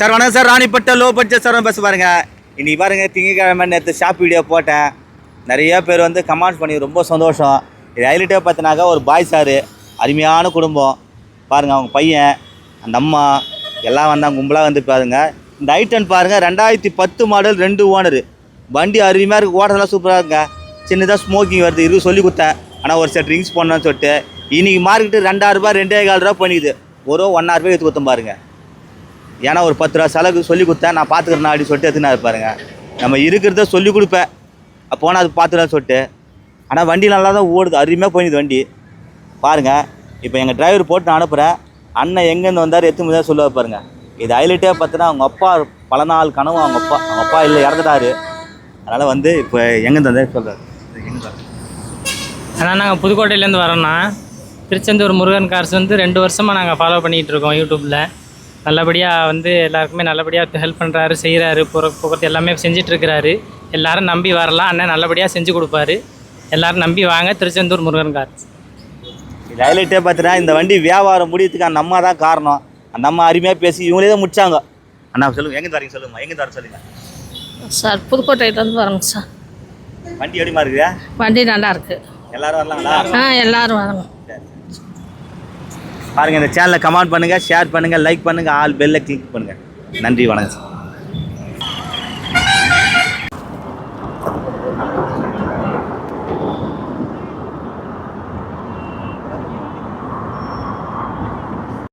Sir வணக்கம் sir. Ranipet low budget sir bus பாருங்க. இன்னைக்கு பாருங்க திங்கக்கிழமை நேற்று ஷாப் வீடியோ போட்டேன். நிறைய பேர் வந்து கமெண்ட் பண்ணி ரொம்ப சந்தோஷம். இது ஹைலைட்டே பார்த்தினாக்கா ஒரு பாய் சார் அருமையான குடும்பம். பாருங்கள் அவங்க பையன் அந்த அம்மா எல்லாம் வந்தால் கும்பலாக வந்து பாருங்க. இந்த ஐட்டன் பாருங்கள் ரெண்டாயிரத்தி பத்து மாடல் ரெண்டு ஓனரு வண்டி அருமையாக இருக்குது ஓட்டதெல்லாம் சூப்பராக இருக்குங்க. சின்னதாக ஸ்மோக்கிங் வருது இது சொல்லி கொடுத்தேன். ஆனால் ஒரு செட் ட்ரிங்க்ஸ் பண்ணணும்னு சொல்லிட்டு இன்றைக்கி மார்க்கெட்டு ரெண்டாயிரரூபா ரெண்டே கால் ரூபா பண்ணிக்குது. ஒரு ஒன்னாயிரம் ரூபாய் எடுத்து கொடுத்தோம் பாருங்க. ஏன்னா ஒரு பத்து ரூபா செலவுக்கு சொல்லி கொடுத்தேன் நான் பார்த்துக்கிறேன் அப்படின்னு சொல்லிட்டு எடுத்துனா இருப்பாருங்க நம்ம இருக்கிறத சொல்லி கொடுப்பேன். அப்போ போனால் அது பார்த்துக்கலாம் சொல்லிட்டு. ஆனால் வண்டி நல்லா தான் ஓடுது அருமையாக போயிடுது வண்டி. பாருங்கள் இப்போ எங்கள் டிரைவர் போட்டு நான் அனுப்புகிறேன் அண்ணன் எங்கேருந்து வந்தார் எத்தனை தான் சொல்லுவார் பாருங்கள் இது ஹைலைட்டே பார்த்தோன்னா அவங்க அப்பா பல நாள் கனவு அவங்க அப்பா அவங்க அப்பா இல்லை இறந்துட்டாரு. அதனால் வந்து இப்போ எங்கேருந்து வந்தார் சொல்கிறார் ஆனால் நாங்கள் புதுக்கோட்டையிலேருந்து வரோம்னா திருச்செந்தூர் முருகன் கார்ஸ் வந்து ரெண்டு வருஷமாக நாங்கள் ஃபாலோ பண்ணிகிட்டு இருக்கோம் யூடியூப்பில் நல்லபடியாக வந்து எல்லாருக்குமே நல்லபடியாக ஹெல்ப் பண்ணுறாரு செய்கிறாரு போகிற போக்குவரத்து எல்லாமே செஞ்சுட்டு இருக்கிறாரு எல்லாரும் நம்பி வரலாம் அண்ணன் நல்லபடியாக செஞ்சு கொடுப்பாரு. எல்லாரும் நம்பி வாங்க திருச்செந்தூர் முருகன் இது ஹைலைட்டே பார்த்தீங்கன்னா இந்த வண்டி வியாபாரம் முடியறதுக்கு அந்த அம்மா தான் காரணம். அந்த அம்மா அருமையாக பேசி இவங்களே தான் முடிச்சாங்க. அண்ணா சொல்லுங்க எங்கே வரீங்க சொல்லுங்கம்மா எங்கே வர சொல்லுங்க? சார் புதுக்கோட்டையிலேருந்து வரோங்க சார். வண்டி எப்படிமா இருக்குதா? வண்டி நல்லா இருக்கு. எல்லாரும் வரலாங்களா? ஆ எல்லாரும் வரோங்க பாருங்க இந்த சேனலை கமெண்ட் பண்ணுங்க ஷேர் பண்ணுங்கள் லைக் பண்ணுங்கள் ஆல் பெல்லை கிளிக் பண்ணுங்கள் நன்றி வணக்கம் சார்